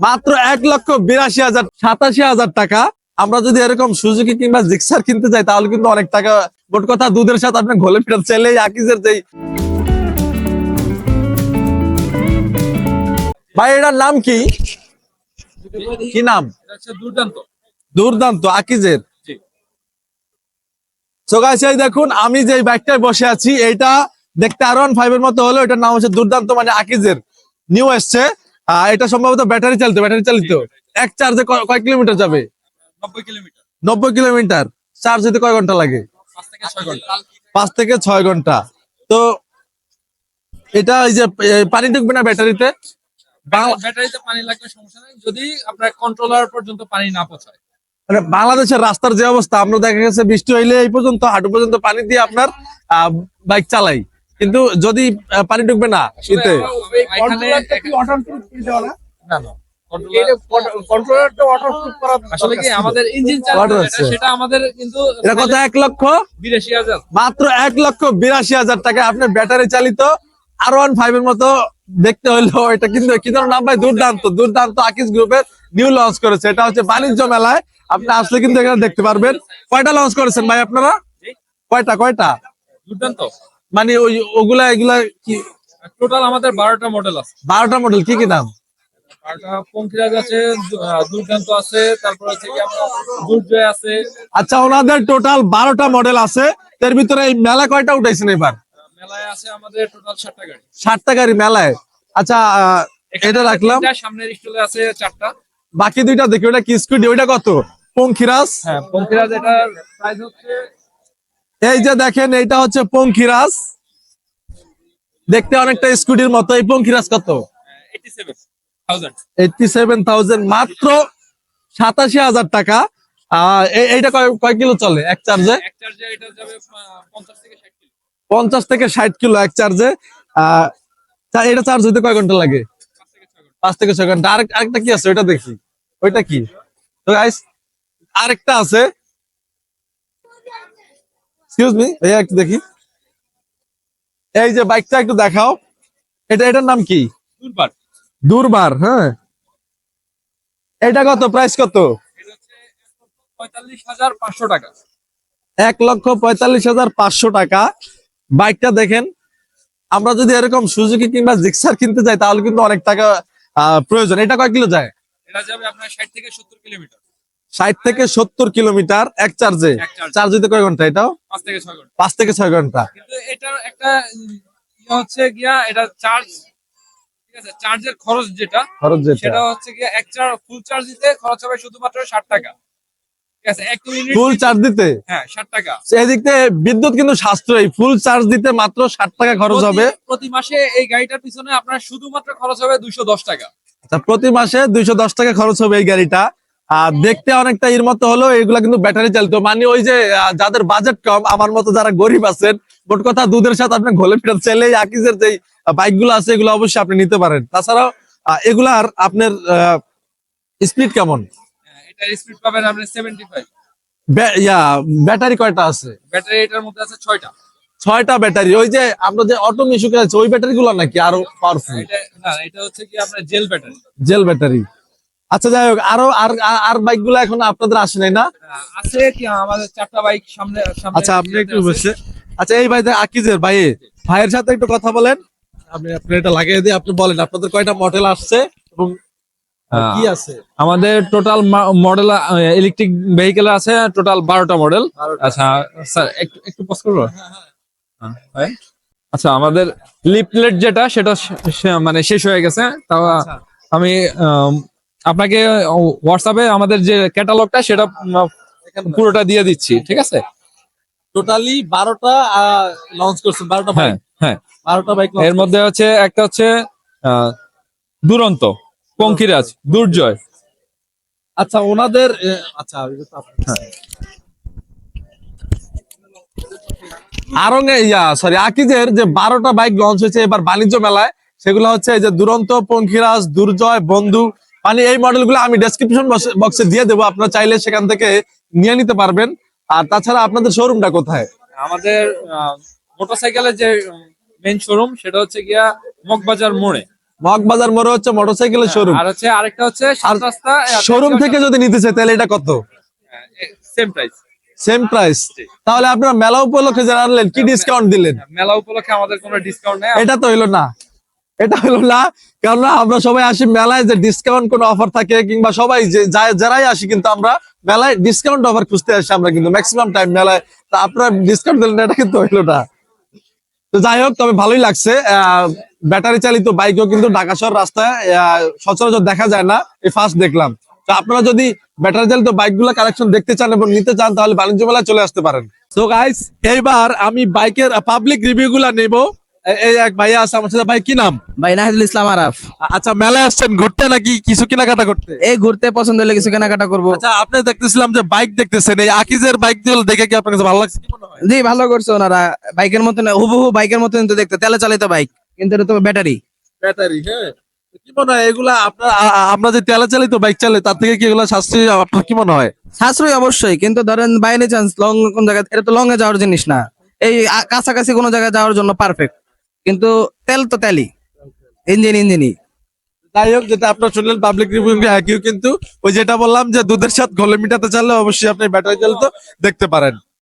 মাত্র এক লক্ষ বিরাশি হাজার সাতাশি হাজার টাকা। আমরা যদি এরকম সুজুকি কিংবা জিক্সার কিনতে যাই তাহলে কিন্তু অনেক টাকা মোট কথা দুধের সাথে আপনি ঘোলে ফিটার চাইলে আকিজের যেই। ভাই এটার নাম কি? কি নাম? দুর্দান্ত। দুর্দান্ত আকিজের। So দেখুন আমি যে বাইকটায় বসে আছি এইটা দেখতে আর ওয়ান ফাইভ এর মতো হলো এটার নাম হচ্ছে দুর্দান্ত মানে আকিজের নিউ এসছে এটা সম্ভবত ব্যাটারি চালিত ব্যাটারি চালিত। এক চার্জে কয় কিলোমিটার যাবে? নব্বই কিলোমিটার। চার্জ হতে কয় ঘণ্টা লাগে? পাঁচ থেকে ছয় ঘণ্টা। তো এটা এই যে পানি ঢুকবে না ব্যাটারিতে? বাং- ব্যাটারিতে পানি লাগলে সমস্যা নেই। যদি আপনার কন্ট্রোলার পর্যন্ত পানি না পৌঁছায়। মানে বাংলাদেশের রাস্তার যে অবস্থা আমরা দেখা গেছে বৃষ্টি হইলে এই পর্যন্ত হাঁটু পর্যন্ত পানি দিয়ে আপনার বাইক চালাই। কিন্তু যদি পানি ঢুকবে না শীতে না? না আসলে কি আমাদের ইঞ্জিন Water আছে। সেটা আমাদের কিন্তু এটা কত এক লক্ষ? মাত্র এক লক্ষ বিরাশি হাজার টাকা। আপনার ব্যাটারি চালিত আর ওয়ান ফাইভ এর মতো দেখতে এটা কিন্তু কি ধরনের নাম ভাই? দুর্দান্ত দুর্দান্ত আকিস গ্রুপের নিউ লঞ্চ করেছে। এটা হচ্ছে বাণিজ্য মেলায়। আপনি আসলে কিন্তু এখানে দেখতে পারবেন। কয়টা লঞ্চ করেছেন ভাই আপনারা? কয়টা কয়টা? দুর্দান্ত। মানে ওই ওগুলা এগুলা কি? টোটাল আমাদের বারোটা মডেল আছে। বারোটা মডেল কি কি নাম বারোটা আছে দু- আছে তারপর হচ্ছে কি আছে। আচ্ছা ওনাদের টোটাল বারোটা মডেল আছে এর ভিতরে এই মেলা কয়টা উঠাইছেন এবার? মেলায় আছে আমাদের টোটাল সাতটা গাড়ি। ষাটটা গাড়ি মেলায়। আচ্ছা এটা রাখলাম। তিনটা, সামনের স্টলে আছে চারটা। বাকি দুইটা দেখি ওটা কি স্কুটি ওইটা কত? পঙ্খিরাজ হ্যাঁ পঙ্খিরাজ এটার প্রাইস হচ্ছে এই যে দেখেন, এইটা হচ্ছে পঙ্খিরাজ দেখতে অনেকটা স্কুটির মতো। এই পঙ্খিরাজ কত? মাত্র সাতাশি হাজার টাকা। এইটা কয় কিলো চলে এক চার্জে? পঞ্চাশ থেকে ষাট কিলো এক চার্জে। এটা চার্জ হতে কয় ঘণ্টা লাগে? পাঁচ থেকে ছয় ঘণ্টা। আরেকটা কি আছে? ওইটা দেখি। ওইটা কি? তো আরেকটা আছে। এক্সকিউজ মি এই একটু দেখি। এই যে বাইকটা একটু দেখাও। এটা এটার নাম কি? দুর্বার দুর্বার হ্যাঁ। এটা কত? প্রাইস কত? পঁয়তাল্লিশ হাজার পাঁচশো টাকা। এক লক্ষ পঁয়তাল্লিশ হাজার পাঁচশো টাকা। বাইকটা দেখেন আমরা যদি এরকম সুজুকি কিংবা জিক্সার কিনতে যাই তাহলে কিন্তু অনেক টাকা প্রয়োজন। এটা কয় কিলো যায়? এটা যাবে আপনার ষাট থেকে সত্তর কিলোমিটার। ষাট থেকে সত্তর কিলোমিটার এক চার্জে চার্জ দিতে কয় ঘণ্টা এটাও? পাঁচ থেকে ছয় ঘণ্টা। এটার একটা ইয়ে হচ্ছে গিয়া এটা চার্জ ঠিক আছে? চার্জের খরচ যেটা খরচ যেটা। সেটা হচ্ছে গিয়া এক চার্জ ফুল চার্জ দিতে খরচ হবে শুধুমাত্র ষাট টাকা। ঠিক আছে? এক মিনিট ফুল চার্জ দিতে? হ্যাঁ ষাট টাকা। থেকে বিদ্যুৎ কিন্তু সাশ্রয়ী। ফুল চার্জ দিতে মাত্র ষাট টাকা খরচ প্রতি- হবে। প্রতি মাসে এই গাড়িটার পিছনে আপনার শুধুমাত্র খরচ হবে দুইশো দশ টাকা। আচ্ছা প্রতি মাসে দুইশো দশ টাকা খরচ হবে এই গাড়িটা। দেখতে অনেকটা এর মতো হলো এগুলা কিন্তু ব্যাটারি চালিত। মানে ওই যে যাদের বাজেট কম আমার মতো যারা গরিব আছেন মোট কথা দুধের সাথে আপনি ঘোলে ফিটার চাইলে আকিজের যে বাইকগুলো আছে এগুলো অবশ্যই আপনি নিতে পারেন। তাছাড়াও এগুলার আপনার স্পিড কেমন? হ্যাঁ, এটার স্পিড পাবেন আপনি সেভেন্টি ফাইভ বে- ইয়া ব্যাটারি কয়টা আছে? ব্যাটারি এটার মধ্যে আছে ছয়টা। ছয়টা ব্যাটারি ওই যে আমরা যে অটো মিশুকে আছে ওই ব্যাটারি গুলো নাকি আরও পাওয়ারফুল না এটা হচ্ছে কি আপনার জেল ব্যাটারি জেল ব্যাটারি আচ্ছা যাই হোক আরও আর আর- বাইকগুলো এখন আপনাদের আসে নাই না? আছে কি আমাদের চারটা বাইক সামনে সামনে আচ্ছা আপনি একটু। বসে। আচ্ছা এই ভাই আকিজের ভাই ভাইয়ের সাথে একটু কথা বলেন। আপনি আপনি এটা লাগিয়ে দিয়ে আপনি বলেন আপনাদের কয়টা মডেল আসছে এবং হ্যাঁ। কি আছে? আমাদের টোটাল মডেল ইলেকট্রিক ভেহিকেল আছে টোটাল বারোটা মডেল আচ্ছা স্যার একটু একটু পজ করব? হ্যাঁ, আচ্ছা আমাদের লিপলেট যেটা সেটা মানে শেষ হয়ে গেছে। তাও আচ্ছা। আমি আম, আপনাকে হোয়াটসঅ্যাপে আমাদের যে ক্যাটালগটা সেটা পুরোটা দিয়ে দিচ্ছি ঠিক আছে? টোটালি বারোটা লঞ্চ করছেন বারোটা হ্যাঁ হ্যাঁ। বারোটা বাইক এর মধ্যে হচ্ছে একটা হচ্ছে দুরন্ত পঙ্কিরাজ দুর্জয়। আচ্ছা ওনাদের আচ্ছা। হ্যাঁ। ইয়া সরি আকিজের যে বারোটা বাইক লঞ্চ হয়েছে এবার বাণিজ্য মেলায় সেগুলো হচ্ছে এই যে দুরন্ত পঙ্খিরাজ দুর্জয় বন্ধু মানে এই মডেলগুলো আমি ডেসক্রিপশন বক্সে দিয়ে দেবো। আপনারা চাইলে সেখান থেকে নিয়ে নিতে পারবেন। আর তাছাড়া আপনাদের শোরুমটা কোথায়? আমাদের মোটরসাইকেলের যে মেন শোরুম সেটা হচ্ছে গিয়া মগবাজার মোড়ে। মগবাজার মোড়ে হচ্ছে মোটরসাইকেলের শোরুম আর হচ্ছে আরেকটা হচ্ছে সাত রাস্তা শোরুম থেকে যদি নিতে চাই তাহলে এটা কত? সেম প্রাইস সেম প্রাইস তাহলে আপনারা মেলা উপলক্ষে যারা আনলেন কি ডিসকাউন্ট দিলেন? মেলা উপলক্ষে আমাদের কোনো ডিসকাউন্ট নেই। এটা তো হইল না। এটা হইল না কারণ আমরা সবাই আসি মেলায় যে ডিসকাউন্ট কোনো অফার থাকে কিংবা সবাই যে যারাই আসি কিন্তু আমরা মেলায় ডিসকাউন্ট অফার খুঁজতে আসি আমরা কিন্তু ম্যাক্সিমাম টাইম মেলায়। তা আপনারা ডিসকাউন্ট দিলেন এটা কিন্তু হইল না। তো যাই হোক, তবে ভালোই লাগছে। ব্যাটারি চালিত বাইকও কিন্তু ঢাকা শহর রাস্তায় সচরাচর দেখা যায় না, এই ফার্স্ট দেখলাম। তো আপনারা যদি ব্যাটারি চালিত বাইকগুলো কালেকশন দেখতে চান এবং নিতে চান, তাহলে বাণিজ্য মেলায় চলে আসতে পারেন। তো গাইস এইবার আমি বাইকের পাবলিক রিভিউ গুলা নেব। এই এক ভাইয়া আছে আমার সাথে। ভাই কি নাম? ভাই নাহিদুল ইসলাম আরাফ। আচ্ছা মেলায় আসছেন ঘুরতে নাকি কিছু কেনাকাটা করতে? এই ঘুরতে পছন্দ হলে কিছু কেনাকাটা করব। আচ্ছা আপনি দেখতেছিলাম যে বাইক দেখতেছেন। এই আকিজের বাইকগুলো দেখে কি আপনার কাছে ভালো লাগছে জি ভালো করছে ওনারা। বাইকের মতন হুবহু বাইকের মতন তো দেখতে। তেলে চালিত বাইক কিন্তু এটা তো ব্যাটারি। ব্যাটারি হ্যাঁ। কি মনে হয় এগুলা আপনার আমরা যে তেলা চালিত বাইক চালাই তার থেকে কি এগুলা সাশ্রয়ী? আপনার কি মনে হয়? সাশ্রয় অবশ্যই কিন্তু ধরেন বাই এনি চান্স লং কোন জায়গায় এটা তো লং এ যাওয়ার জিনিস না। এই কাছাকাছি কোনো জায়গায় যাওয়ার জন্য পারফেক্ট কিন্তু তেল তো তেলই। ইঞ্জিন, ইঞ্জিনই। যাই হোক, যেটা আপনার শুনলেন পাবলিক রিভিউ কেউ কিন্তু ওই যেটা বললাম যে দুধের সাথে ঘোলে মিটাতে চাইলে অবশ্যই আপনি ব্যাটারি চালিত দেখতে পারেন।